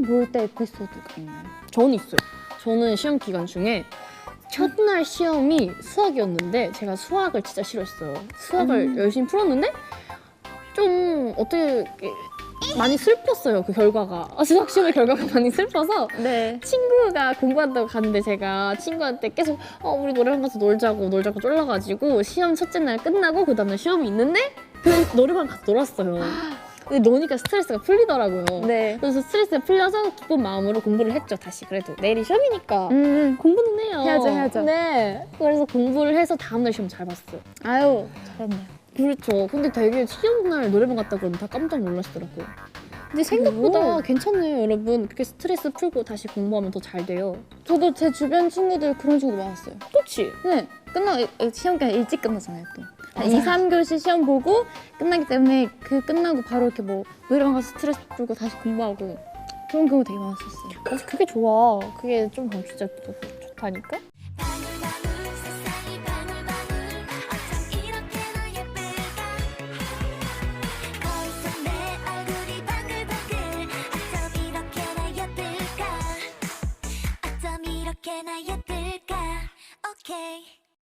시험 볼 때 에피소드가 있나요? 저는 있어요. 저는 시험 기간 중에 첫날 시험이 수학이었는데 제가 수학을 진짜 싫어했어요. 수학을 음. 열심히 풀었는데 좀 어떻게 많이 슬펐어요 그 결과가 아, 수학 시험의 결과가 많이 슬퍼서 네. 친구가 공부한다고 갔는데 제가 친구한테 계속 어 우리 노래방 가서 놀자고 놀자고 쫄라가지고 시험 첫째 날 끝나고 그 다음날 시험이 있는데 그 노래방 가서 놀았어요. 근데 노니까 스트레스가 풀리더라고요. 네. 그래서 스트레스가 풀려서 기쁜 마음으로 공부를 했죠. 다시 그래도 내일이 시험이니까 음. 공부는 해요. 해야죠, 해야죠. 네. 그래서 공부를 해서 다음날 시험 잘 봤어요. 아유, 잘했네요. 그렇죠. 근데 되게 시험날 노래방 갔다 그러면 다 깜짝 놀라시더라고요. 근데 오. 생각보다 괜찮네요, 여러분. 그렇게 스트레스 풀고 다시 공부하면 더 잘 돼요. 저도 제 주변 친구들 그런 친구 많았어요. 그렇지? 네. 끝나 시험 기간 일찍 끝나잖아요, 또. 맞아요. 2, 3교시 시험 보고 끝나기 때문에 그 끝나고 바로 이렇게 뭐 노래방 가서 스트레스 풀고 다시 공부하고 그런 경우 되게 많았었어요. 그게 좋아. 그게 좀 진짜 좋, 좋다니까? 어쩜 이렇게나 예쁠까 오케이